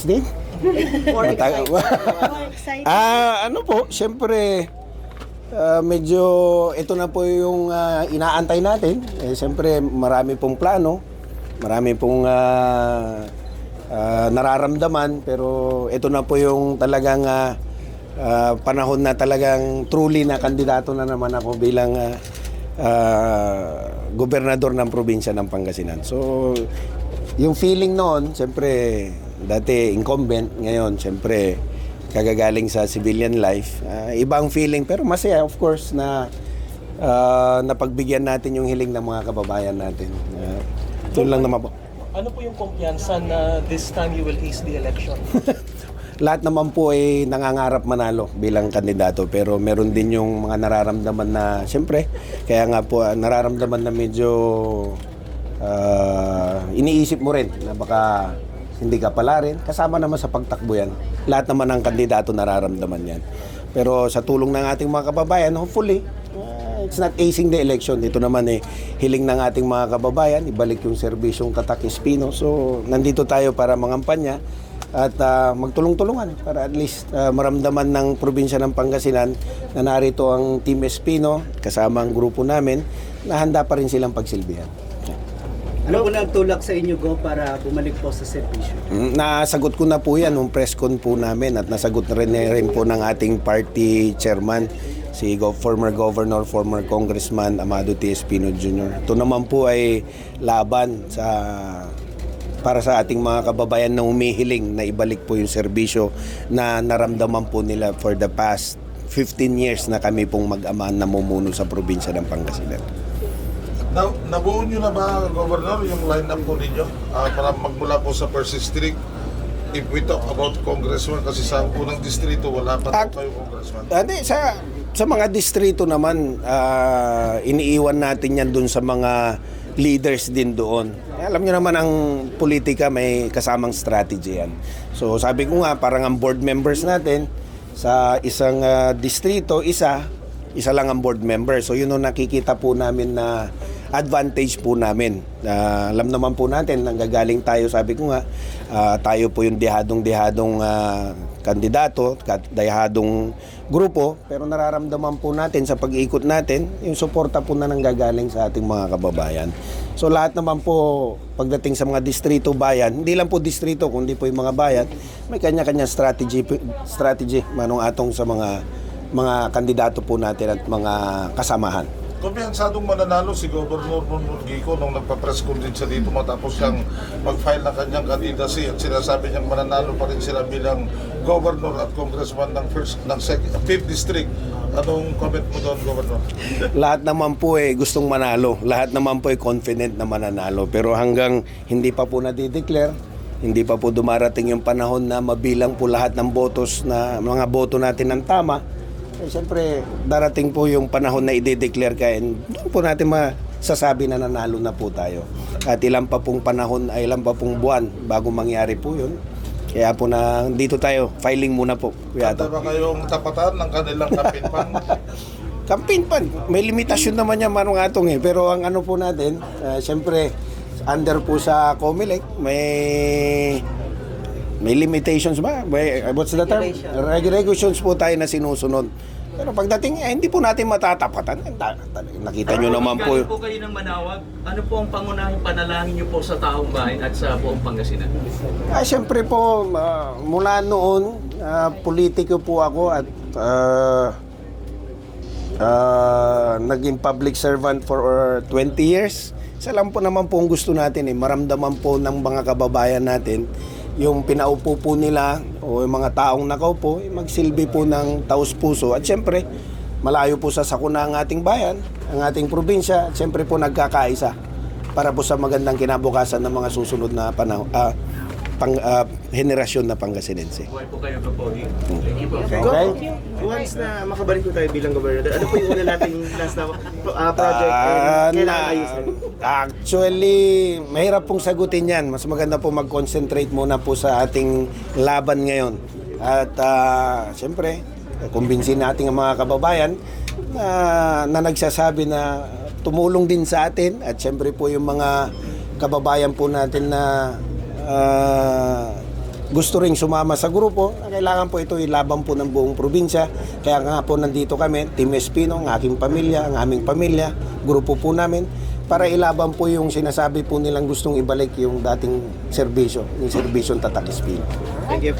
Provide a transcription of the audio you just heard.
relax din. More excited. Ah, ano po, siyempre ah, medyo ito na po yung ah, inaantay natin. Eh, siyempre marami pong plano, marami pong ah, ah, nararamdaman pero ito na po yung talagang ah, ah, panahon na talagang truly na kandidato na naman ako bilang ah, ah, gobernador ng probinsya ng Pangasinan. So, yung feeling noon, siyempre, dati incumbent, ngayon, siyempre, kagagaling sa civilian life. Ah, ibang feeling, pero masaya, of course, na ah, napagbigyan natin yung hiling ng mga kababayan natin. Uh, ito lang naman po. Ano po yung kumpiyansa na this time you will ace the election? Lahat naman po ay nangangarap manalo bilang kandidato pero meron din yung mga nararamdaman na siyempre kaya nga po ah, nararamdaman na medyo ah, iniisip mo rin na baka hindi ka pala rin. Kasama naman sa pagtakbo yan. Lahat naman ng kandidato nararamdaman yan. Pero sa tulong ng ating mga kababayan hopefully ah, it's not acing the election. Dito naman eh hiling ng ating mga kababayan. Ibalik yung serbisyong Tatak Espino. So nandito tayo para mangampanya at ah, magtulong-tulungan para at least ah, maramdaman ng probinsya ng Pangasinan na narito ang Team Espino kasama ang grupo namin na handa pa rin silang pagsilbihan. Ano po nagtulak sa inyo, Go, para bumalik po sa serbisyo? Mm, Nasagot ko na po yan nung press con po namin at nasagot na rin, rin po ng ating party chairman si go- former governor, former congressman Amado T. Espino Jr. Ito naman po ay laban sa para sa ating mga kababayan na humihiling na ibalik po yung serbisyo na naramdaman po nila for the past 15 years na kami pong mag-ama na mumuno sa probinsya ng Pangasinan. Na, nabuo nyo na ba, Governor, yung line-up po ninyo Ah, para magmula po sa first district? If we talk about congressman, kasi sa unang distrito, wala pa Ah, po kayo congressman. Hindi, sa, sa mga distrito naman, ah, iniiwan natin yan dun sa mga leaders din doon. Eh, Alam niyo naman ang politika may kasamang strategy yan. So sabi ko nga, parang ang board members natin, sa isang ah, distrito, isa, isa lang ang board member. So yun ang nakikita po namin na advantage po namin. Ah, alam naman po natin, nanggagaling tayo, sabi ko nga, ah, tayo po yung dihadong-dihadong ah, kandidato, dihadong grupo, pero nararamdaman po natin sa pag-ikot natin, yung suporta po na nanggagaling sa ating mga kababayan. So lahat naman po, pagdating sa mga distrito, bayan, hindi lang po distrito, kundi po yung mga bayan, may kanya-kanya strategy, strategy manong atong sa mga mga kandidato po natin at mga kasamahan. Kumpiyansadong mananalo si Governor Monmon Gico nung nagpa-press con din siya dito matapos siyang mag-file ng kanyang candidacy at sinasabi niyang mananalo pa rin sila bilang governor at congressman ng first ng second, fifth district. Anong comment mo doon, Governor? Lahat naman po eh gustong manalo. Lahat naman po eh confident na mananalo. Pero hanggang hindi pa po nadideclare, hindi pa po dumarating yung panahon na mabilang po lahat ng botos na mga boto natin ng tama. Eh, Siyempre, darating po yung panahon na i-declare ka and doon po natin masasabi na nanalo na po tayo. At ilan pa pong panahon, ay ilan pa pong buwan bago mangyari po yun. Kaya po na dito tayo, filing muna po. Kuya Ato. ba kayong tapatan ng kanilang fund? Campaign pan, may limitasyon naman yan manong atong eh. Pero ang ano po natin, uh, siyempre, under po sa COMELEC, may may limitations ba? Uh, what's the term? Reg- Regulations po tayo na sinusunod. Pero pagdating, eh, hindi po natin matatapatan. Eh, ta- ta- Nakita nyo naman po. Po kayo ng manawag. Ano po ang pangunahing panalangin niyo po sa taong bayan at sa buong Pangasinan? Ah, siyempre po, ah, mula noon, ah, politiko po ako at ah, ah, naging public servant for uh, 20 years. Isa lang po naman po ang gusto natin eh, maramdaman po ng mga kababayan natin yung pinaupo po nila o yung mga taong nakaupo, eh, magsilbi po ng taus puso. At siyempre, malayo po sa sakuna ang ating bayan, ang ating probinsya, at siyempre po nagkakaisa para po sa magandang kinabukasan ng mga susunod na panahon, ah, pang, ah, henerasyon na Pangasinense. Buhay po kayo kapogi. Thank you po. Okay? Once na makabalik po tayo bilang gobernador, ano po yung una nating last na uh, project and kailangan na- actually, mahirap pong sagutin yan. Mas maganda po mag-concentrate muna po sa ating laban ngayon. At ah, siyempre, kumbinsin natin ang mga kababayan na, na nagsasabi na tumulong din sa atin. At siyempre po yung mga kababayan po natin na ah, gusto ring sumama sa grupo, kailangan po ito ilaban po ng buong probinsya. Kaya nga po nandito kami, Team Espino, ang aking pamilya, ang aming pamilya, grupo po namin, para ilaban po yung sinasabi po nilang gustong ibalik yung dating serbisyo, yung serbisyong Tatak Espino. Thank you po.